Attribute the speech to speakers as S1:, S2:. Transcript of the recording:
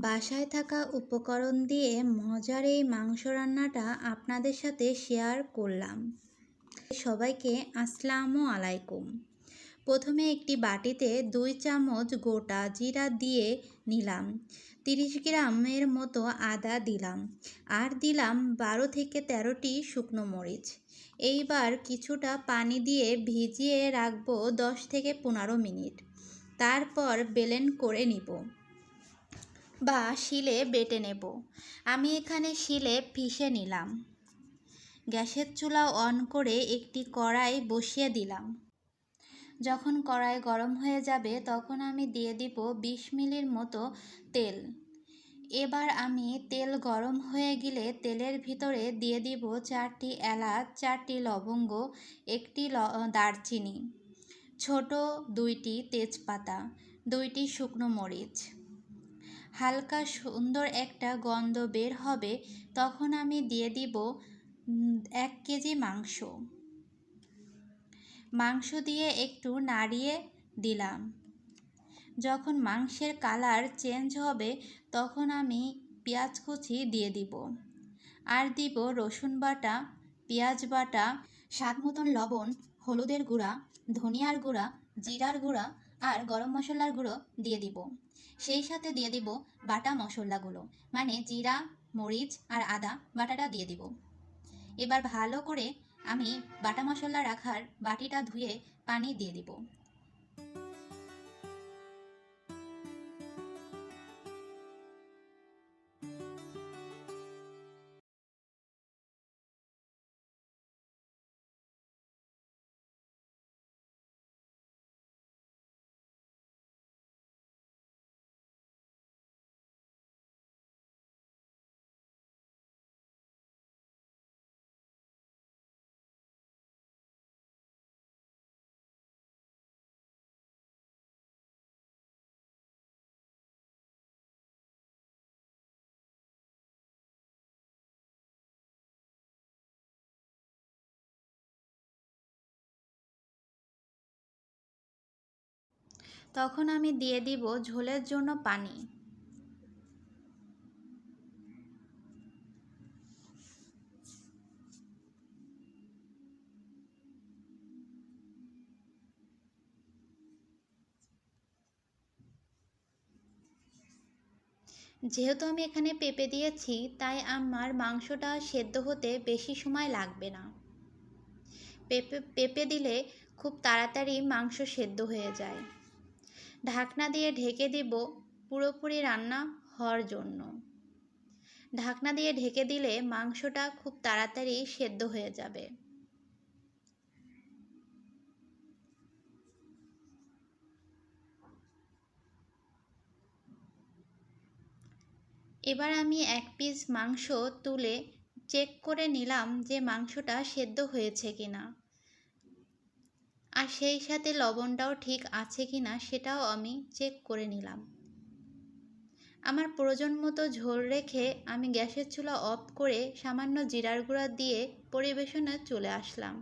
S1: বাসায় থাকা উপকরণ দিয়ে মজার এই মাংস রান্নাটা আপনাদের সাথে শেয়ার করলাম। সবাইকে আসসালামু আলাইকুম। প্রথমে একটি বাটিতে দুই চামচ গোটা জিরা দিয়ে নিলাম। তিরিশ গ্রামের মতো আদা দিলাম। আর দিলাম বারো থেকে তেরোটি শুকনো মরিচ। এইবার কিছুটা পানি দিয়ে ভিজিয়ে রাখব দশ থেকে পনেরো মিনিট। তারপর বেলেন করে নিব। বা শিলে বেটে নেব। আমি এখানে শিলে পিষে নিলাম। গ্যাসের চুলা অন করে একটি কড়াই বসিয়ে দিলাম। যখন কড়াই গরম হয়ে যাবে, তখন আমি দিয়ে দিব বিশ মিলির মতো তেল। এবার আমি তেল গরম হয়ে গেলে তেলের ভিতরে দিয়ে দিব চারটি এলাচ, চারটি লবঙ্গ, একটি দারচিনি, ছোট দুইটি তেজপাতা, দুইটি শুকনো মরিচ। হালকা সুন্দর একটা গন্ধ বের হবে, তখন আমি দিয়ে দিব এক কেজি মাংস। মাংস দিয়ে একটু নাড়িয়ে দিলাম। যখন মাংসের কালার চেঞ্জ হবে, তখন আমি পেঁয়াজ কুচি দিয়ে দিব। আর দিব রসুন বাটা, পেঁয়াজ বাটা, স্বাদ মতন লবণ, হলুদের গুঁড়া, ধনিয়ার গুঁড়া, জিরার গুঁড়া আর গরম মশলার গুঁড়ো দিয়ে দিব। সেই সাথে দিয়ে দিব বাটা মশলাগুলো মানে জিরা, মরিচ আর আদা বাটাটা দিয়ে দিব। এবার ভালো করে আমি বাটা মশলা রাখার বাটিটা ধুয়ে পানি দিয়ে দিব। তখন আমি দিয়ে দিব ঝোলের জন্য পানি। যেহেতু আমি এখানে পেঁপে দিয়েছি, তাই আমার মাংসটা সেদ্ধ হতে বেশি সময় লাগবে না। পেঁপে পেঁপে দিলে খুব তাড়াতাড়ি মাংস সেদ্ধ হয়ে যায়। ঢাকনা দিয়ে ঢেকে দিব পুরোপুরি রান্না হওয়ার জন্য। ঢাকনা দিয়ে ঢেকে দিলে মাংসটা খুব তাড়াতাড়ি সেদ্ধ হয়ে যাবে। এবার আমি এক পিস মাংস তুলে চেক করে নিলাম যে মাংসটা সেদ্ধ হয়েছে কিনা। আর সেই সাথে লবণটাও ঠিক আছে কি না সেটাও আমি চেক করে নিলাম। আমার প্রয়োজন মতো ঝোল রেখে আমি গ্যাসের চুলা অফ করে সামান্য জিরার গুঁড়া দিয়ে পরিবেশনে চলে আসলাম।